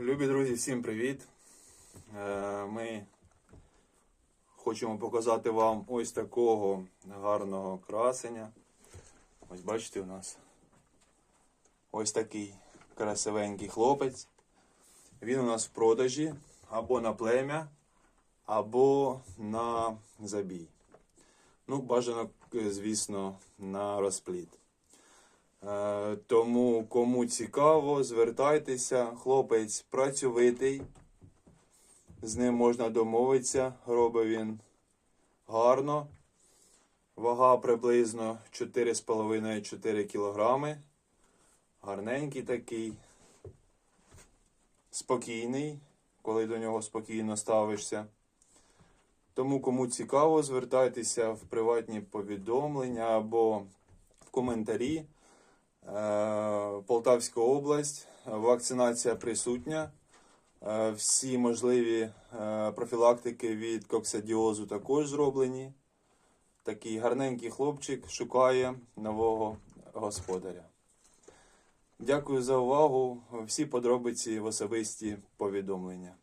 Любі друзі, всім привіт! Е, Ми хочемо показати вам ось такого гарного красення. Ось бачите у нас ось такий красивенький хлопець. Він у нас в продажі або на плем'я, або на забій. Ну, бажано, звісно, на розплід. Е, Тому кому цікаво, звертайтеся. Хлопець працьовитий. З ним можна домовитися. Робить він гарно. Вага приблизно 4,5-4 кілограми. Гарненький такий. Спокійний, коли до нього спокійно ставишся. Тому кому цікаво, звертайтеся в приватні повідомлення або в коментарі. Е, Полтавська область, вакцинація присутня. Е, Всі можливі е, профілактики від коксидіозу також зроблені. Такий гарненький хлопчик шукає нового господаря. Дякую за увагу. Всі подробиці в особисті повідомлення.